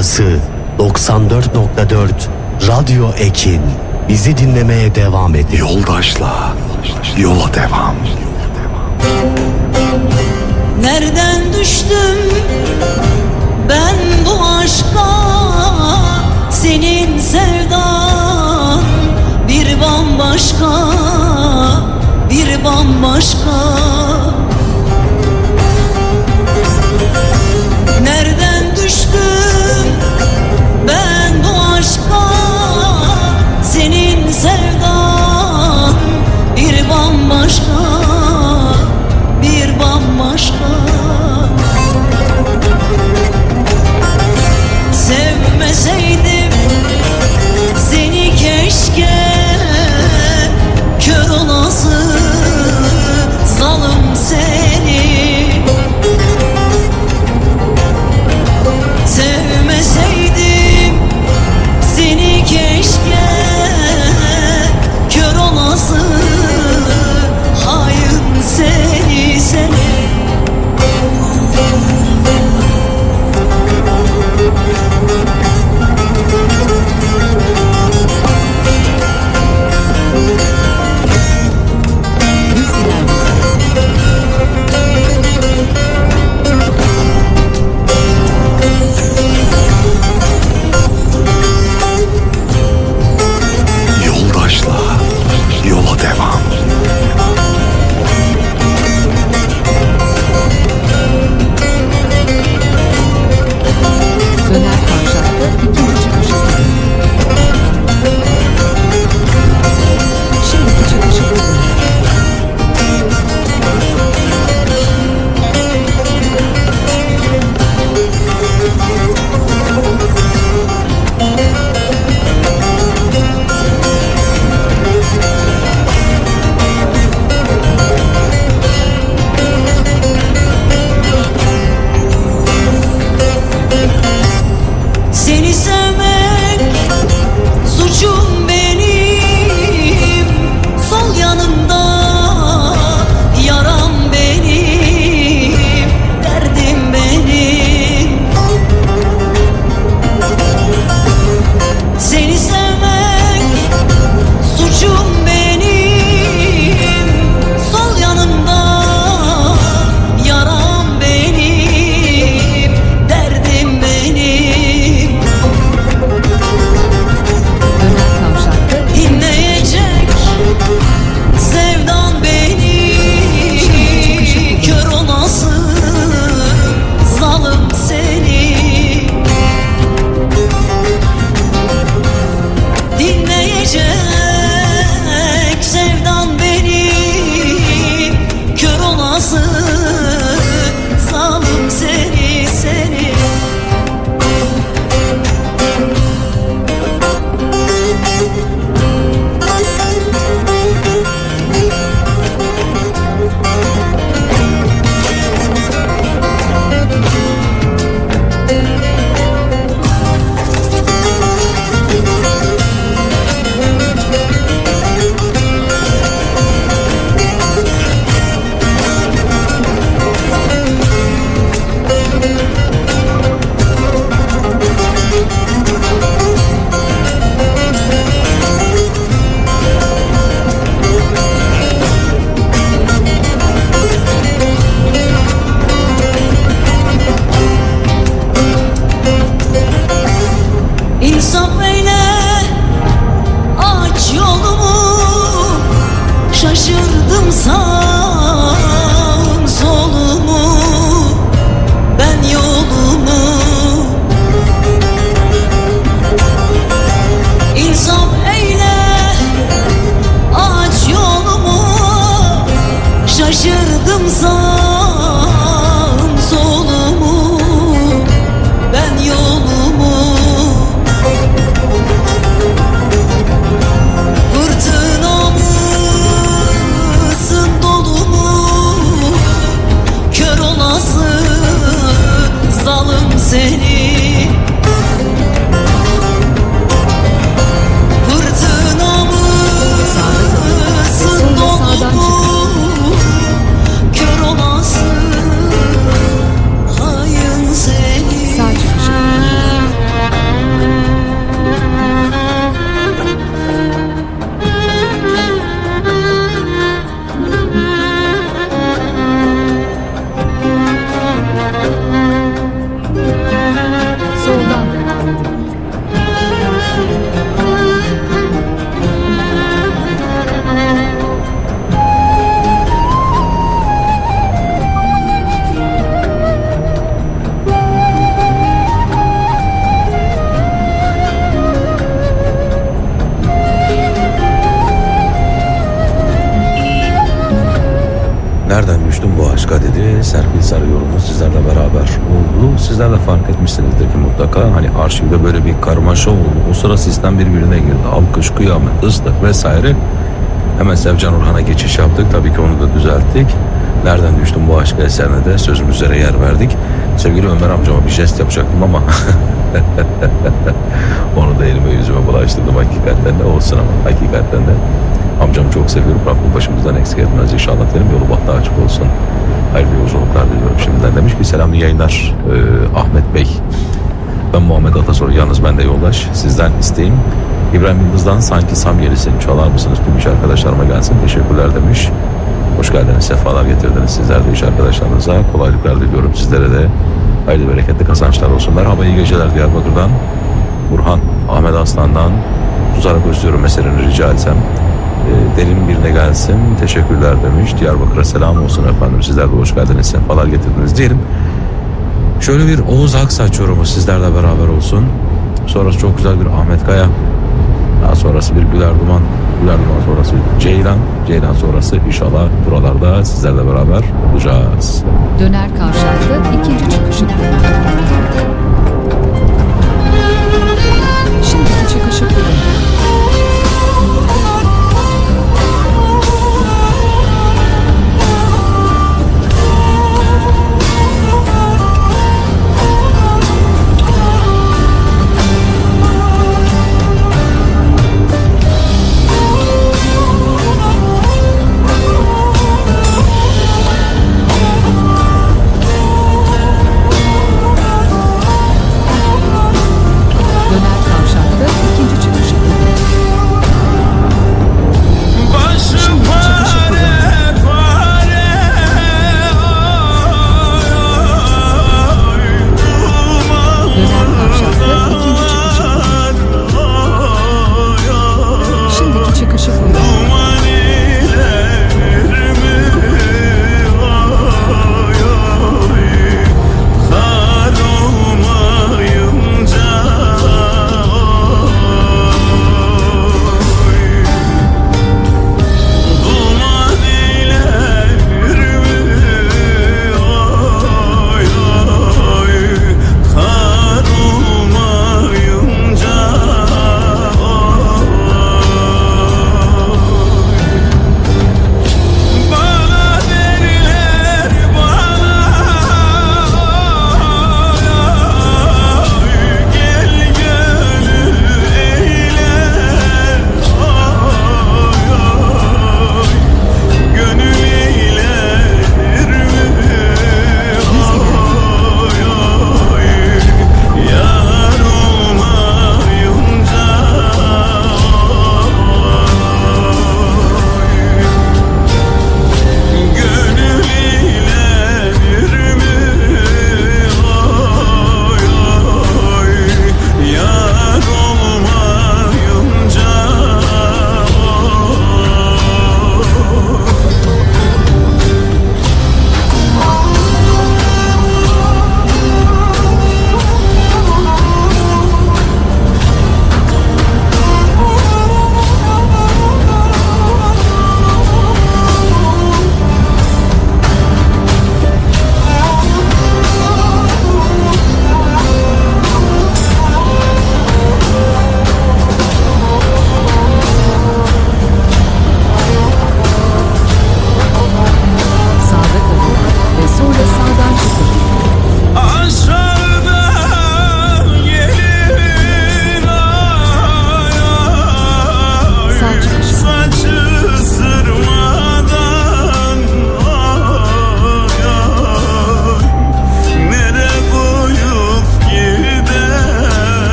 burası 94.4 Radyo Ekin. Bizi dinlemeye devam edin. Yoldaşla yola devam. Nereden düştüm ben bu aşka senin sevdan bir bambaşka bir bambaşka bambaşka Bir bambaşka. Sevmeseydim seni keşke Nereden düştüm bu aşka dedi. Serpil Sarı yorumu sizlerle beraber oldu. Sizler de fark etmişsinizdir ki mutlaka hani arşivde böyle bir karmaşa oldu. O sıra sistem birbirine girdi. Alkış, kıyamet, ıslık vesaire. Hemen Sevcan Orhan'a geçiş yaptık. Tabii ki onu da düzelttik. Nereden düştüm bu aşka eserine de sözümüzlere yer verdik. Sevgili Ömer amcama bir jest yapacaktım ama onu da elime yüzüme bulaştırdım hakikaten de olsun ama hakikaten de. Amcamı çok seviyorum. Rabbim başımızdan eksik etmez inşallah derim. Yolu bahtı açık olsun. Hayırlı yolculuklar diliyorum şimdiden demiş ki selamlı yayınlar Ee, Ahmet Bey. Ben Muhammed Atasoy yalnız ben de yoldaş. Sizden isteğim İbrahim Yıldız'dan sanki Sam Yelisin çalar mısınız tüm iş arkadaşlarıma gelsin. Teşekkürler demiş. Hoş geldiniz, sefalar getirdiniz. Sizler de iş arkadaşlarınıza kolaylıklar diliyorum. Sizlere de hayırlı bereketli kazançlar olsun. Merhaba iyi geceler Diyarbakır'dan. Burhan Ahmet Aslan'dan susarak özlüyorum eserini rica etsem. E, derin birine gelsin. Teşekkürler demiş. Diyarbakır'a selam olsun efendim. Sizler de hoş geldiniz. Sefalar getirdiniz diyelim. Şöyle bir Oğuz Aksaç yorumu sizlerle beraber olsun. Sonrası çok güzel bir Ahmet Kaya. Daha sonrası bir Güler Duman. Güler Duman sonrası Ceylan. Ceylan sonrası inşallah buralarda sizlerle beraber olacağız. Döner kavşakta ikinci çıkışı. Şimdiki çıkışı.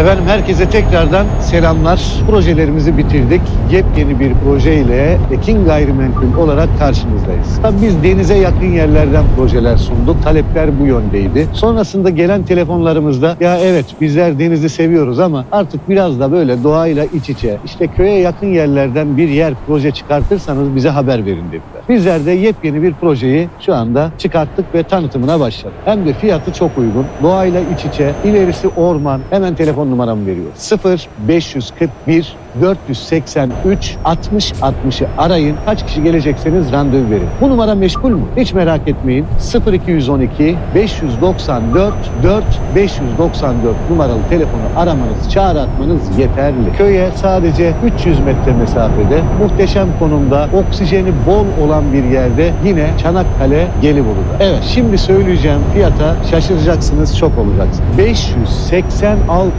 Efendim herkese tekrardan selamlar. Projelerimizi bitirdik. Yepyeni bir projeyle Ekin Gayrimenkul olarak karşınızdayız. Biz denize yakın yerlerden projeler sunduk. Talepler bu yöndeydi. Sonrasında gelen telefonlarımızda ya evet bizler denizi seviyoruz ama artık biraz da böyle doğayla iç içe işte köye yakın yerlerden bir yer proje çıkartırsanız bize haber verin dediler. Bizler de yepyeni bir projeyi şu anda çıkarttık ve tanıtımına başladık. Hem de fiyatı çok uygun. Doğayla iç içe. ilerisi orman. Hemen telefon numaramı veriyor. 0 541 483 60 60'ı arayın. Kaç kişi gelecekseniz randevu verin. Bu numara meşgul mü? Hiç merak etmeyin. 0212 594 4 594 numaralı telefonu aramanız, çağrı atmanız yeterli. Köye sadece 300 metre mesafede muhteşem konumda oksijeni bol olan bir yerde yine Çanakkale Gelibolu'da. Evet şimdi söyleyeceğim fiyata şaşıracaksınız, şok olacaksınız. 586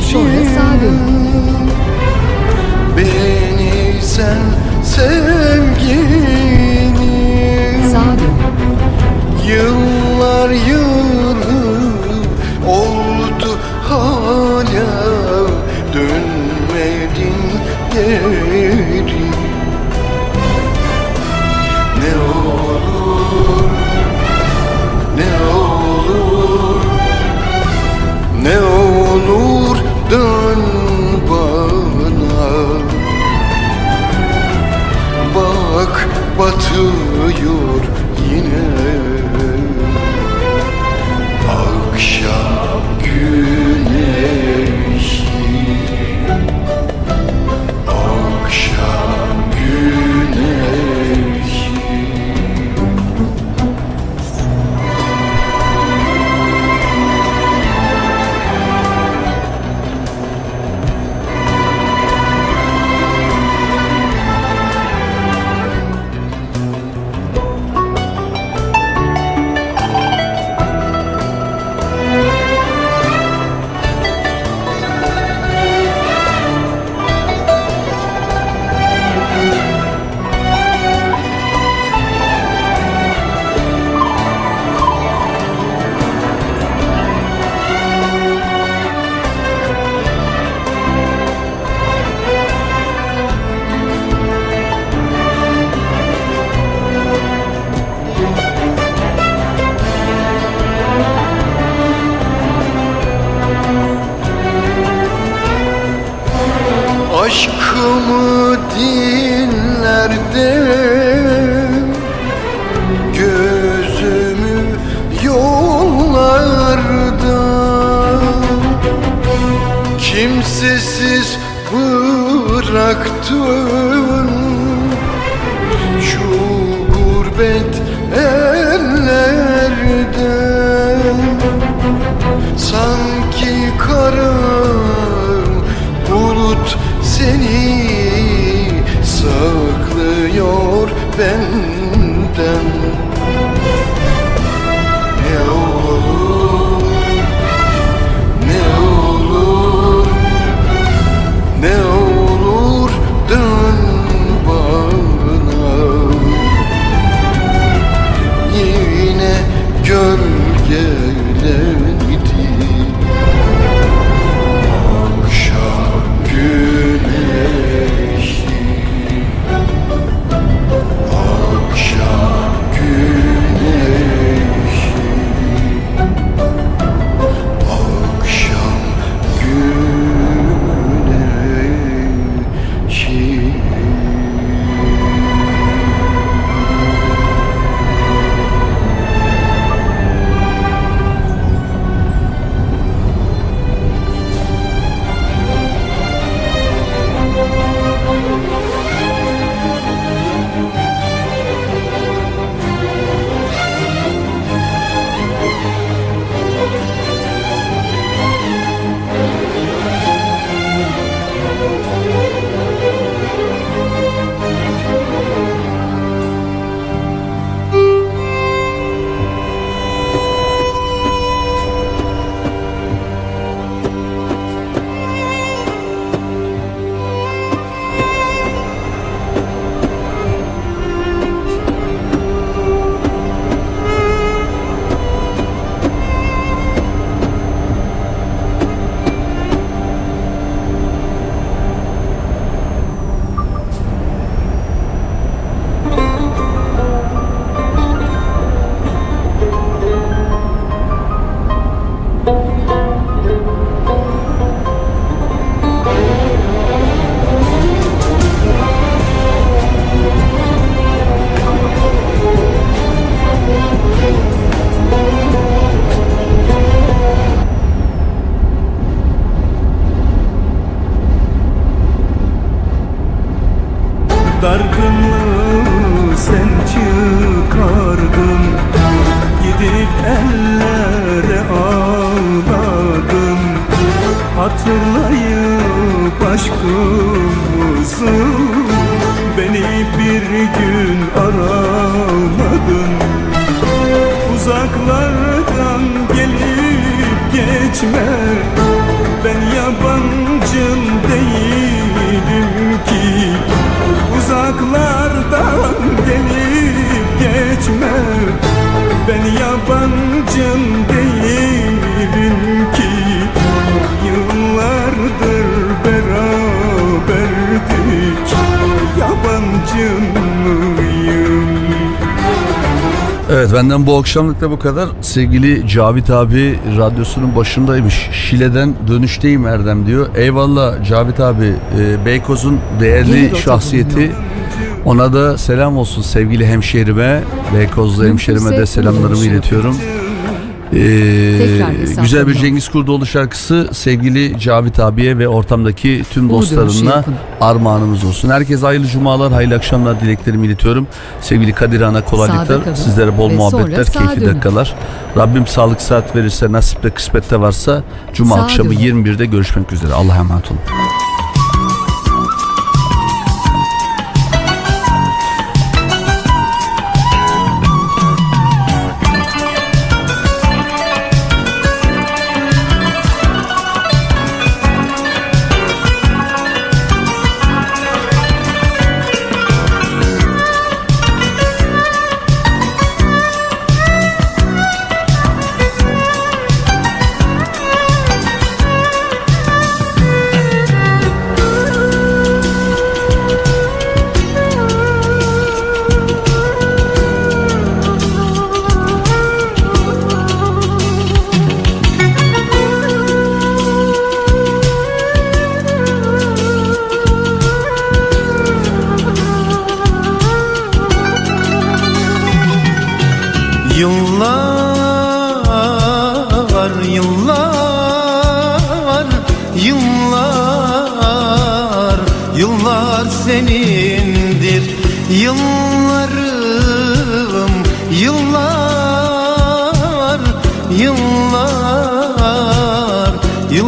受人。Geçme Ben yabancın değilim ki. Uzaklardan gelip geçme. Ben yabancın değilim ki. Yıllardır beraberdik. Yabancın Evet benden bu akşamlık da bu kadar. Sevgili Cavit abi radyosunun başındaymış. Şile'den dönüşteyim Erdem diyor. Eyvallah Cavit abi. Ee, Beykoz'un değerli şahsiyeti. Ona da selam olsun sevgili hemşehrime. Beykozlu hemşehrime de selamlarımı iletiyorum. Ee, güzel bir Cengiz Kurdoğlu şarkısı sevgili Cavit abiye ve ortamdaki tüm Bu dönüşü dostlarına armağanımız olsun. Herkese hayırlı cumalar, hayırlı akşamlar dileklerimi iletiyorum. Sevgili Kadir Ana kolaylıklar, sizlere bol ve muhabbetler, keyifli dönün. dakikalar. Rabbim sağlık saat verirse, nasipte kısmette varsa Cuma Sağa akşamı dönün. 21'de görüşmek üzere. Allah'a emanet olun.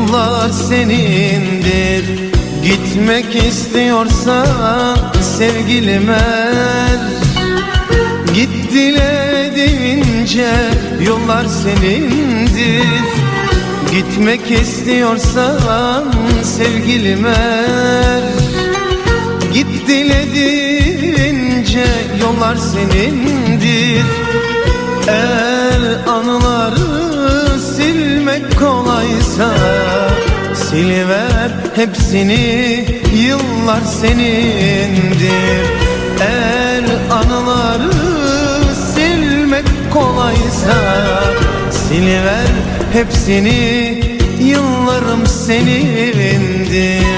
Yıllar senindir. Gitmek istiyorsan sevgilim er. Git dile deyince yollar senindir. Gitmek istiyorsan sevgilim er. Git dile deyince yollar senindir. Eğer silmek kolaysa Siliver hepsini yıllar senindir. Eğer anıları silmek kolaysa Siliver hepsini yıllarım senindir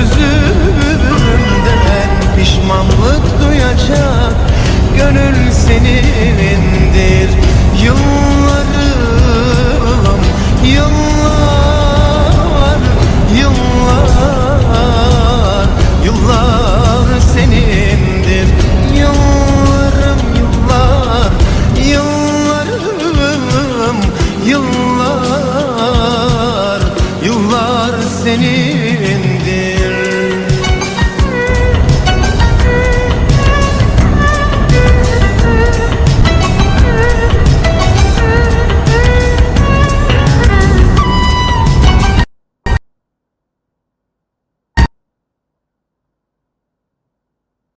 Sözümden pişmanlık duyacak. Gönül senindir. Yıllarım, yıllar, yıllar, yıllar senin